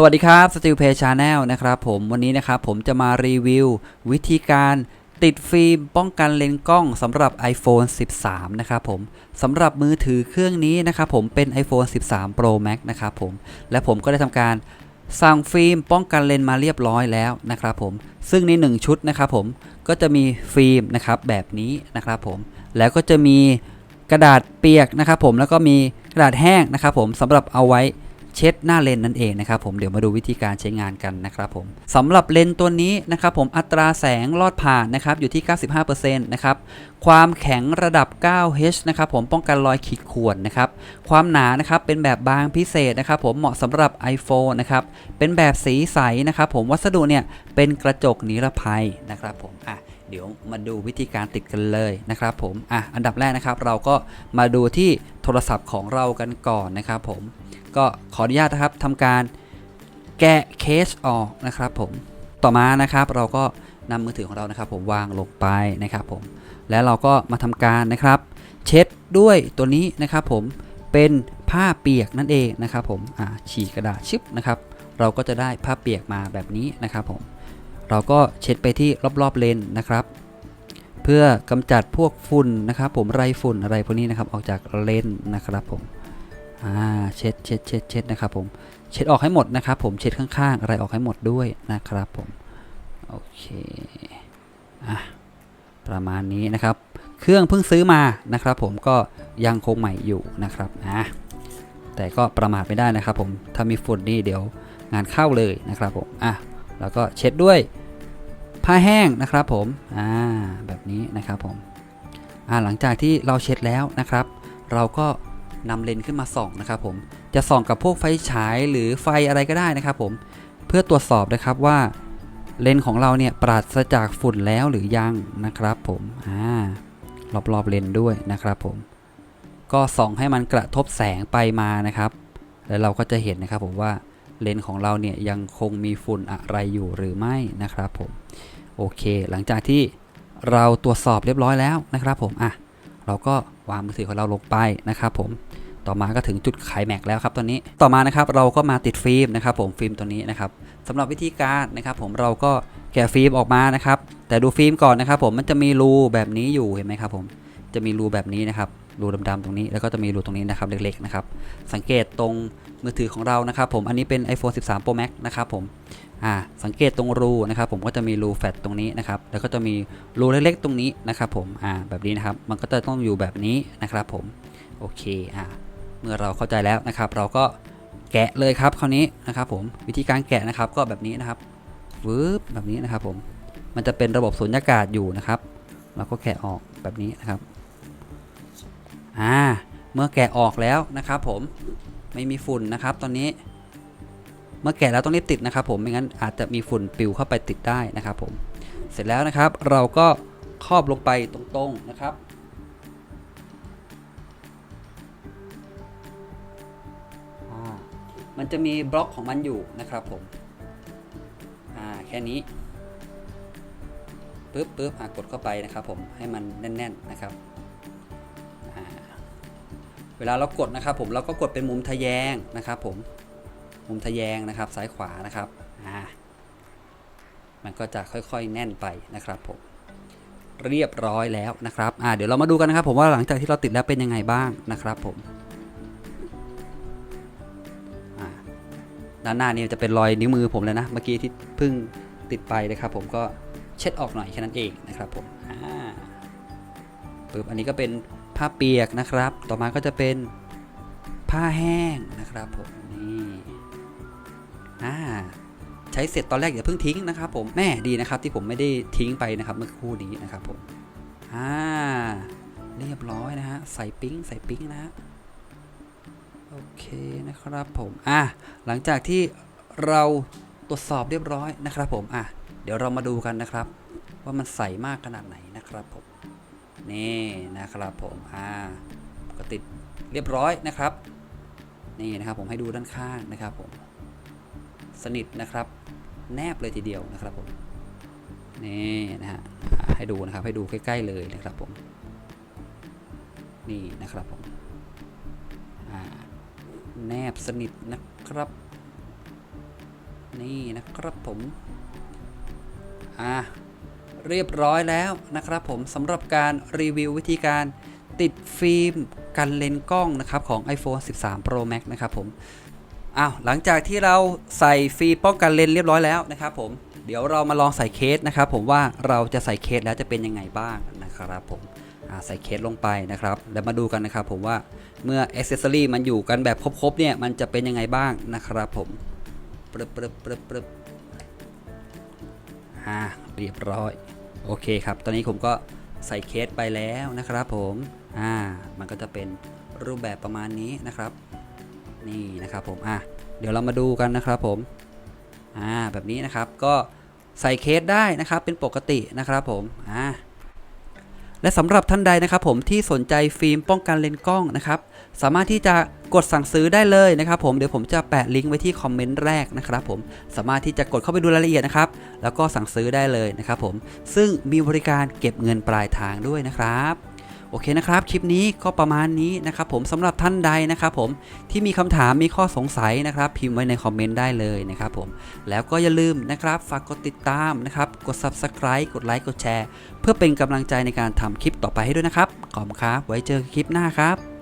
สวัสดีครับ Steel Play Channel นะครับผมวันนี้นะครับผมจะมารีวิว วิธีการติดฟิล์มป้องกันเลนส์กล้องสำหรับ iPhone 13 นะครับผมสำหรับมือถือเครื่องนี้นะครับผมเป็น iPhone 13 Pro Max นะครับผมและผมก็ได้ทำการสั่งฟิล์มป้องกันเลนมาเรียบร้อยแล้วนะครับผมซึ่งใน 1 ชุดนะครับผมก็จะมีฟิล์มนะครับแบบนี้นะครับผมแล้วก็จะมีกระดาษเปียกนะครับผมแล้วก็มีกระดาษแห้งนะครับผมสำหรับเอาไว้ เช็ดหน้าเลนนั่นเองนะครับผมเดี๋ยวมาดูวิธีการใช้งานกันนะครับผมสำหรับเลนตัวนี้นะครับผมอัตราแสงลอดผ่านนะครับอยู่ที่ 95%นะครับความแข็งระดับ 9H นะครับผมป้องกันรอยขีดข่วนนะครับความหนานะครับเป็นแบบบางพิเศษนะครับผมเหมาะสำหรับ iPhone นะครับเป็นแบบสีใสนะครับผมวัสดุเนี่ยเป็นกระจกนิรภัยนะครับผมอะ เดี๋ยวมาดูวิธีการติดกันเลยนะครับผมอะอันดับแรกนะครับ เราก็มาดูที่โทรศัพท์ของเรากันก่อนนะครับผมก็ขออนุญาตนะครับทำการแกะเคสออกนะครับผมต่อมานะครับเราก็นำมือถือของเรานะครับ ผมวางลงไปนะครับผมแล้วเราก็มาทำการนะครับ เช็ดด้วยตัวนี้นะครับ ผมเป็นผ้าเปียกนั่นเองนะครับ ผมอ่าฉีกกระดาษชึบนะครับ เราก็จะได้ผ้าเปียกมาแบบนี้นะครับผม เราก็เช็ดไปที่รอบๆเลนนะครับ เพื่อกำจัดพวกฝุ่นนะครับผมไรฝุ่นอะไรพวกนี้นะครับออกจากเลนนะครับผมอ่าเช็ดเช็ดเช็ดเช็ดนะครับผมเช็ดออกให้หมดนะครับผมเช็ดข้างๆ อะไรออกให้หมดด้วยนะครับผมโอเคอะประมาณนี้นะครับ เครื่องเพิ่งซื้อมานะครับ ผมก็ยังคงใหม่อยู่นะครับนะแต่ก็ประมาทไม่ได้นะครับผมถ้ามีฝุ่นนี่เดี๋ยวงานเข้าเลยนะครับผมอะ แล้วก็เช็ดด้วยผ้าแห้งนะครับผมอ่าแบบนี้นะครับผมอ่าหลังจากที่เราเช็ดแล้วนะครับ เราก็นำเลนส์ขึ้นมาส่องนะครับผมจะส่องกับพวกไฟฉายหรือไฟอะไรก็ได้นะครับผมเพื่อตรวจสอบนะครับว่าเลนส์ของเราเนี่ยปราศจากฝุ่นแล้วหรือยังนะครับผมอ่ารอบๆเลนส์ด้วยนะครับผมก็ส่องให้มันกระทบแสงไปมานะครับ แล้วเราก็จะเห็นนะครับผมว่า เลนส์ของเราเนี่ยยังคงมีฝุ่นอะไรอยู่หรือไม่นะครับผมโอเค หลังจากที่เราตรวจสอบเรียบร้อยแล้วนะครับผมอะเราก็วางมือถือของเราลงไปนะครับผมต่อมาก็ถึงจุดไขแม็กแล้วครับตอนนี้ต่อมานะครับเราก็มาติดฟิล์มนะครับผมฟิล์มตัวนี้นะครับสำหรับวิธีการนะครับผมเราก็แกะฟิล์มออกมานะครับแต่ดูฟิล์มก่อนนะครับผมมันจะมีรูแบบนี้อยู่เห็นไหมครับผมจะมีรูแบบนี้นะครับ รูดำๆตรงนี้แล้วก็จะมีรูตรงนี้นะครับเล็กๆนะครับสังเกตตรงมือถือของเรานะครับผมอันนี้เป็น iPhone 13 Pro Max นะครับผมอ่าสังเกตตรงรูนะครับผมก็จะมีรูแฟตตรงนี้นะครับแล้วก็จะมีรูเล็กๆตรงนี้นะครับผมอ่าแบบนี้นะครับมันก็จะต้องอยู่แบบนี้นะครับผมโอเคอ่าเมื่อเราเข้าใจแล้วนะครับเราก็แกะเลยครับคราวนี้นะครับผมวิธีการแกะนะครับก็แบบนี้นะครับวืบแบบนี้นะครับผมมันจะเป็นระบบสุญญากาศอยู่นะครับเราก็แกะออกแบบนี้นะครับ อ่าเมื่อแกะออกแล้วนะครับผมไม่มีฝุ่นนะครับตอนนี้ เมื่อแกะแล้วต้องรีบติดนะครับผมไม่งั้นอาจจะมีฝุ่นปิวเข้าไปติดได้นะครับผมเสร็จแล้วนะครับเราก็ครอบลงไปตรงๆนะครับมันจะมีบล็อกของมันอยู่นะครับผม อ่า แค่นี้ปึ๊บปึ๊บกดเข้าไปนะครับผม ให้มันแน่น ๆ นะครับ เวลาเรากดนะครับผมเราก็กดเป็นมุมทะแยงนะครับผมมุมทะแยงนะครับซ้ายขวานะครับอ่ามันก็จะค่อยๆแน่นไปนะครับผมเรียบร้อยแล้วนะครับอ่าเดี๋ยวเรามาดูกันนะครับผมว่าหลังจากที่เราติดแล้วเป็นยังไงบ้างนะครับผมอ่าด้านหน้านี่จะเป็นรอยนิ้วมือผมเลยนะ เมื่อกี้ที่เพิ่งติดไปนะครับผมก็เช็ดออกหน่อยแค่นั้นเองนะครับผมอ่าปึ๊บอันนี้ก็เป็น ผ้าเปียกนะครับ ต่อมาก็จะเป็นผ้าแห้งนะครับผมนี่อ่าใช้เสร็จตอนแรกอย่าเพิ่งทิ้งนะครับ ผมแม่ดีนะครับที่ผมไม่ได้ทิ้งไปนะครับเมื่อครู่นี้นะครับผมอ่าเรียบร้อยนะฮะใส่ปิ้งใส่ปิ้งนะฮะโอเคนะครับผมอะหลังจากที่เราตรวจสอบเรียบร้อยนะครับผมอะเดี๋ยวเรามาดูกันนะครับ ว่ามันใสมากขนาดไหนนะครับผม นี่นะครับผมอ่าก็ติดเรียบร้อยนะครับ นี่นะครับผมให้ดูด้านข้างนะครับผมสนิทนะครับ แนบเลยทีเดียวนะครับผมนี่นะฮะให้ดูนะครับให้ดูใกล้ ๆเลยนะครับผมนี่นะครับผมอ่าแนบสนิทนะครับ นี่นะครับผมอ่า เรียบร้อยแล้วนะครับผมสำหรับการรีวิววิธีการติดฟิล์มกันเลนกล้องนะครับของ iPhone 13 Pro Max นะครับผมอ้าวหลังจากที่เราใส่ฟิล์มป้องกันเลนเรียบร้อยแล้วนะครับผมเดี๋ยวเรามาลองใส่เคสนะครับผมว่าเราจะใส่เคสแล้วจะเป็นยังไงบ้างนะครับผมใส่เคสลงไปนะครับ แล้วมาดูกันนะครับผมว่าเมื่อ Accessory มันอยู่กันแบบครบๆเนี่ยมันจะเป็นยังไงบ้างนะครับผมปรึบปรึบปรึบปรึบอ่าเรียบร้อย โอเคครับ ตอนนี้ผมก็ใส่เคสไปแล้วนะครับผมอ่ามันก็จะเป็นรูปแบบประมาณนี้นะครับ นี่นะครับผมอะเดี๋ยวเรามาดูกันนะครับผมอ่าแบบนี้นะครับก็ใส่เคสได้นะครับเป็นปกตินะครับผมอ่า และสำหรับท่านใดนะครับผมที่สนใจฟิล์มป้องกันเลนส์กล้องนะครับสามารถที่จะกดสั่งซื้อได้เลยนะครับผมเดี๋ยวผมจะแปะลิงก์ไว้ที่คอมเมนต์แรกนะครับผมสามารถที่จะกดเข้าไปดูรายละเอียดนะครับแล้วก็สั่งซื้อได้เลยนะครับผมซึ่งมีบริการเก็บเงินปลายทางด้วยนะครับ โอเคนะครับ คลิปนี้ก็ประมาณนี้นะครับผมสำหรับท่านใดนะครับผมที่มีคำถามมีข้อสงสัยนะครับ พิมพ์ไว้ในคอมเมนต์ได้เลยนะครับผมแล้วก็อย่าลืมนะครับฝากกดติดตามนะครับกด subscribe กดไลค์กดแชร์ เพื่อเป็นกำลังใจในการทำคลิปต่อไปให้ด้วยนะครับขอบคุณครับไว้เจอกันคลิปหน้าครับ